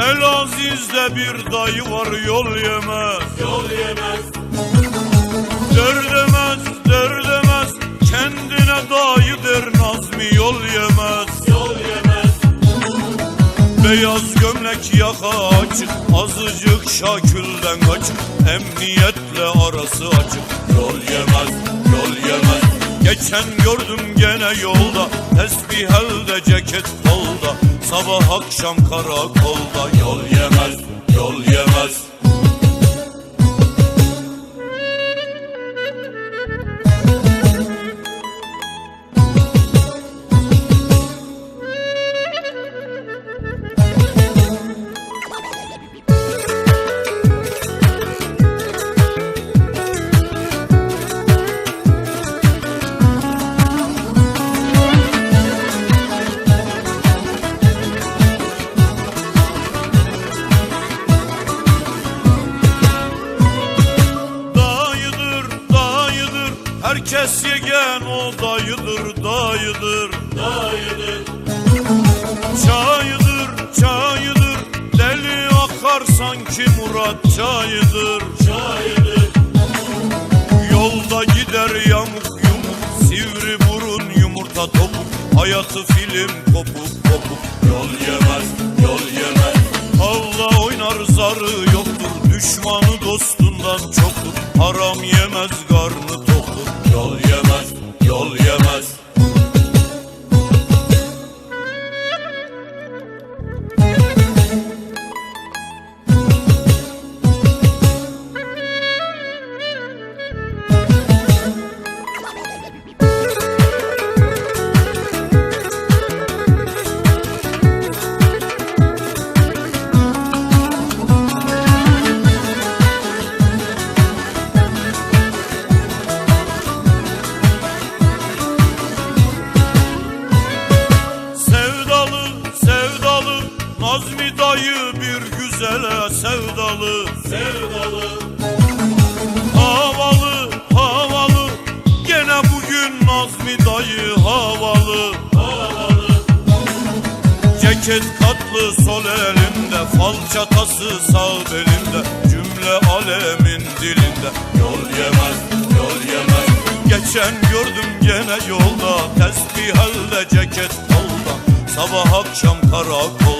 Elaziz'de bir dayı var yol yemez. Yol yemez, Derdemez derdemez Kendine dayı der Nazmi yol yemez. Yol yemez, Beyaz gömlek yaka açık Azıcık şakülden kaçık. Emniyetle arası açık. Yol yemez, yol yemez. Geçen gördüm gene yolda Tesbih elde ceket kolda Sabah akşam karakolda Yol yemez, yol yemez Herkes yegen o dayıdır, dayıdır dayıdır, Çayıdır, çayıdır. Deli akar sanki Murat çayıdır şahidir, Yolda gider yamuk yumuk Sivri burun yumurta topuk. Hayatı film kopuk kopuk. Yol yemez, yol yemez. Allah oynar zarı yoktur Düşmanı dostundan çoktur. Haram yemez karnı Nazmi dayı bir güzele sevdalı. Sevdalı, Havalı, havalı Gene bugün Nazmi dayı havalı. Havalı, Ceket katlı sol elinde Fal çatası sağ belinde Cümle alemin dilinde. Yol yemez, yol yemez. Geçen gördüm gene yolda Tesbih elde ceket kolda Sabah akşam yemez